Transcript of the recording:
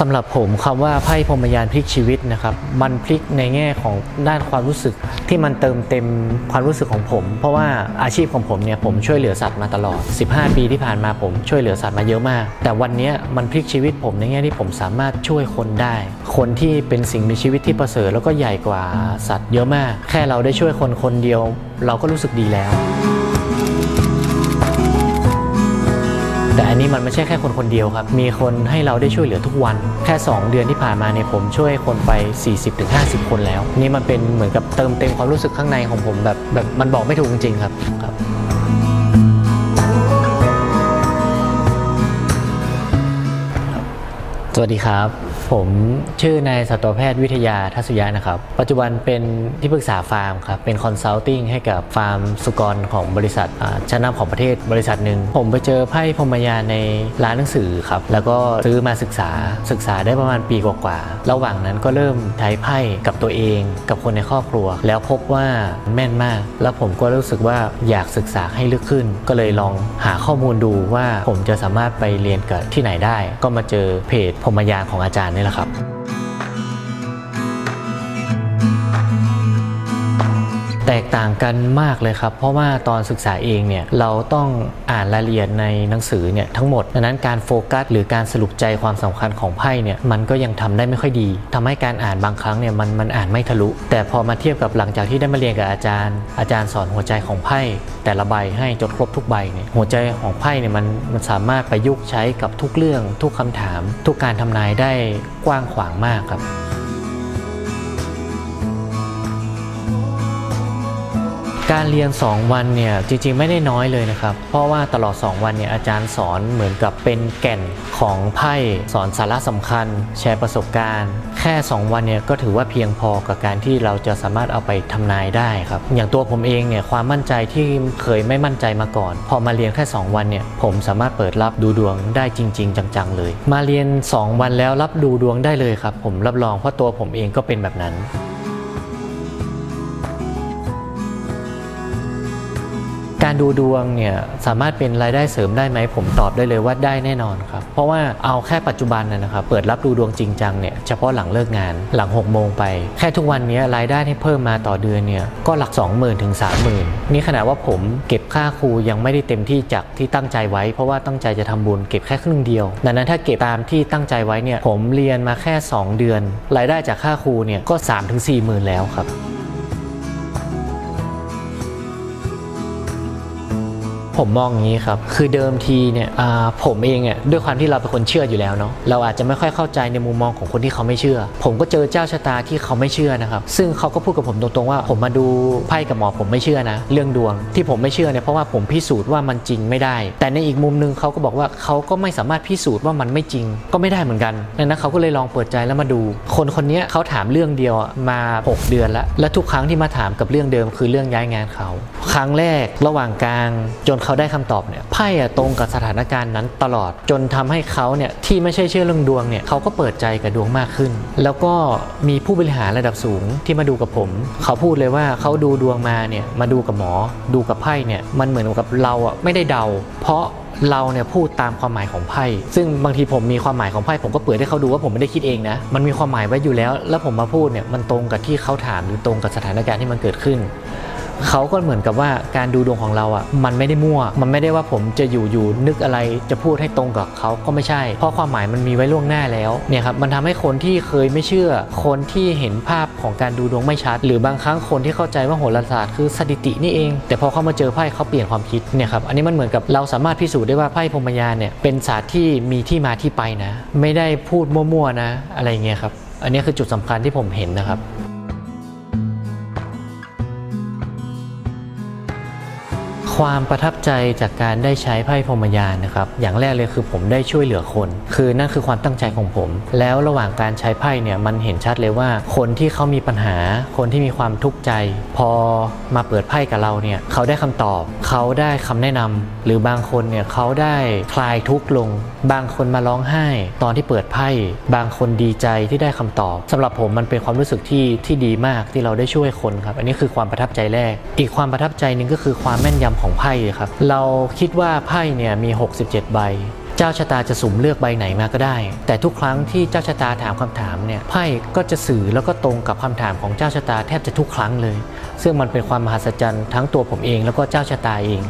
สำหรับผมคำว่าไพ่พรมยานพลิกชีวิตนะครับ มันพลิกในแง่ของด้านความรู้สึกที่มันเติมเต็มความรู้สึกของผม เพราะว่าอาชีพของผมเนี่ยผมช่วยเหลือสัตว์มาตลอด 15 ปีที่ผ่านมาผมช่วยเหลือสัตว์มาเยอะมาก แต่วันนี้มันพลิกชีวิตผมในแง่ที่ผมสามารถช่วยคนได้ คนที่เป็นสิ่งมีชีวิตที่ประเสริฐแล้วก็ใหญ่กว่าสัตว์เยอะมาก แค่เราได้ช่วยคนคนเดียว เราก็รู้สึกดีแล้ว แต่อันนี้มันไม่ใช่แค่คนคนเดียวครับ มีคนให้เราได้ช่วยเหลือทุกวัน แค่ 2 เดือนที่ผ่านมาเนี่ยผมช่วยคนไป 40-50 คนแล้ว นี่มันเป็นเหมือนกับเติมเต็มความรู้สึกข้างในของผมแบบแบบมันบอกไม่ถูกจริงๆครับครับสวัสดีครับ ผมชื่อนายสัตวแพทย์วิทยาทัศยานะครับ ปัจจุบันเป็นที่ปรึกษาฟาร์มครับ เป็นคอนซัลทิงให้กับฟาร์มสุกรของบริษัทชั้นนำของประเทศบริษัทหนึ่ง ผมไปเจอไพ่พรมยาในร้านหนังสือครับ แล้วก็ซื้อมาศึกษาศึกษาได้ประมาณปีกว่าๆ ระหว่างนั้นก็เริ่มใช้ไพ่กับตัวเอง กับคนในครอบครัว แล้วพบว่าแม่นมาก แล้วผมก็รู้สึกว่าอยากศึกษาให้ลึกขึ้น ก็เลยลองหาข้อมูลดูว่าผมจะสามารถไปเรียนกับที่ไหนได้ ก็มาเจอเพจพรมยาของอาจารย์นี่แหละครับ แตกต่างกันมากเลยครับ เพราะว่าตอนศึกษาเองเนี่ยเราต้องอ่านรายละเอียดในหนังสือเนี่ยทั้งหมดดังนั้นการโฟกัส หรือการสรุปใจความสำคัญของไพ่เนี่ยมันก็ยังทำได้ไม่ค่อยดีทำให้การอ่านบางครั้งเนี่ยมันมันอ่านไม่ทะลุ แต่พอมาเทียบกับหลังจากที่ได้มาเรียนกับอาจารย์ อาจารย์สอนหัวใจของไพ่แต่ละใบให้จดครบทุกใบเนี่ยหัวใจของไพ่เนี่ยมันมันสามารถประยุกต์ใช้กับทุกเรื่อง ทุกคำถาม ทุกการทำนายได้กว้างขวางมากครับ การเรียน 2 วันเนี่ยจริงๆไม่ได้น้อยเลยนะครับ เพราะว่าตลอด 2 วันเนี่ยอาจารย์สอนเหมือนกับเป็นแก่นของไพ่สอนสาระสำคัญ แชร์ประสบการณ์ แค่ 2 วันเนี่ยก็ถือว่าเพียงพอกับการที่เราจะสามารถเอาไปทำนายได้ครับ อย่างตัวผมเองเนี่ยความมั่นใจที่เคยไม่มั่นใจมาก่อน พอมาเรียนแค่ 2 วันเนี่ยผมสามารถเปิดรับดูดวงได้จริง ๆ จังๆเลย มาเรียน 2 วันแล้วรับดูดวงได้เลยครับ ผมรับรองเพราะตัวผมเองก็เป็นแบบนั้น การดูดวงเนี่ยสามารถเป็นรายได้เสริมได้ไหมผมตอบได้เลยว่าได้แน่นอนครับ เพราะว่าเอาแค่ปัจจุบันนะนะครับเปิดรับดูดวงจริงจังเนี่ยเฉพาะหลังเลิกงานหลัง 6 โมงไป แค่ทุกวันนี้รายได้ที่เพิ่มมาต่อเดือนเนี่ยก็หลัก 20,000ถึง30,000 นี่ขนาดว่าผมเก็บค่าครูยังไม่ได้เต็มที่จากที่ตั้งใจไว้ เพราะว่าตั้งใจจะทำบุญเก็บแค่ครึ่งเดียวดังนั้นถ้าเก็บตามที่ตั้งใจไว้เนี่ยผมเรียนมาแค่ 2 เดือน รายได้จากค่าครูเนี่ยก็3ถึง4 0,000 แล้วครับ ผมมองอย่างนี้ครับ คือเดิมทีเนี่ยผมเองเนี่ยด้วยความที่เราเป็นคนเชื่ออยู่แล้วเนาะเราอาจจะไม่ค่อยเข้าใจในมุมมองของคนที่เขาไม่เชื่อ ผมก็เจอเจ้าชะตาที่เขาไม่เชื่อนะครับ ซึ่งเขาก็พูดกับผมตรงๆว่า ผมมาดูไพ่กับหมอผมไม่เชื่อนะ เรื่องดวงที่ผมไม่เชื่อเนี่ยเพราะว่าผมพิสูจน์ว่ามันจริงไม่ได้ แต่ในอีกมุมหนึงเขาก็บอกว่าเขาก็ไม่สามารถพิสูจน์ว่ามันไม่จริง ก็ไม่ได้เหมือนกันดังนั้นเขาก็เลยลองเปิดใจแล้วมาดู คนคนนี้เขาถามเรื่องเดียวมา 6 เดือนแล้วและทุกครั้งที่มาถามกับเรื่องเดิมคือเรื่องย้ายงานเขา ครั้งแรกระหว่างกลางจนเขาได้คำตอบเนี่ยไพ่อะตรงกับสถานการณ์นั้นตลอด จนทำให้เขาเนี่ยที่ไม่ใช่เชื่อเรื่องดวงเนี่ยเขาก็เปิดใจกับดวงมากขึ้น แล้วก็มีผู้บริหารระดับสูงที่มาดูกับผม เขาพูดเลยว่าเขาดูดวงมาเนี่ยมาดูกับหมอ ดูกับไพ่เนี่ยมันเหมือนกับเราอะไม่ได้เดา เพราะเราเนี่ยพูดตามความหมายของไพ่ ซึ่งบางทีผมมีความหมายของไพ่ผมก็เปิดให้เขาดูว่าผมไม่ได้คิดเองนะ มันมีความหมายไว้อยู่แล้ว แล้วผมมาพูดเนี่ยมันตรงกับที่เขาถามหรือตรงกับสถานการณ์ที่มันเกิดขึ้น เขาก็เหมือนกับว่าการดูดวงของเราอะมันไม่ได้มั่ว มันไม่ได้ว่าผมจะอยู่อยู่นึกอะไรจะพูดให้ตรงกับเขาก็ไม่ใช่ เพราะความหมายมันมีไว้ล่วงหน้าแล้วเนี่ยครับมันทำให้คนที่เคยไม่เชื่อ คนที่เห็นภาพของการดูดวงไม่ชัด หรือบางครั้งคนที่เข้าใจว่าโหราศาสตร์คือสถิตินี่เอง แต่พอเขามาเจอไพ่เขาเปลี่ยนความคิดเนี่ยครับอันนี้มันเหมือนกับเราสามารถพิสูจน์ได้ว่าไพ่พรมยานเนี่ยเป็นศาสตร์ที่มีที่มาที่ไปนะ ไม่ได้พูดมั่วๆนะ อะไรเงี้ยครับอันนี้คือจุดสำคัญที่ผมเห็นนะครับ ความประทับใจจากการได้ใช้ไพ่พรหมยานนะครับอย่างแรกเลยคือผมได้ช่วยเหลือคน คือนั่นคือความตั้งใจของผม แล้วระหว่างการใช้ไพ่เนี่ยมันเห็นชัดเลยว่าคนที่เขามีปัญหา คนที่มีความทุกข์ใจ พอมาเปิดไพ่กับเราเนี่ยเขาได้คำตอบ เขาได้คำแนะนำหรือบางคนเนี่ยเขาได้คลายทุกข์ลง บางคนมาร้องไห้ ตอนที่เปิดไพ่บางคนดีใจที่ได้คำตอบสำหรับผมมันเป็นความรู้สึกที่ที่ดีมากที่เราได้ช่วยคนครับอันนี้คือความประทับใจแรก อีกความประทับใจหนึ่งก็คือความแม่นยำของไพ่ครับ เราคิดว่าไพ่เนี่ยมี 67 ใบ เจ้าชะตาจะสุ่มเลือกใบไหนมาก็ได้ แต่ทุกครั้งที่เจ้าชะตาถามคำถามเนี่ยไพ่ก็จะสื่อแล้วก็ตรงกับคำถามของเจ้าชะตาแทบจะทุกครั้งเลย ซึ่งมันเป็นความมหัศจรรย์ทั้งตัวผมเองแล้วก็เจ้าชะตาเอง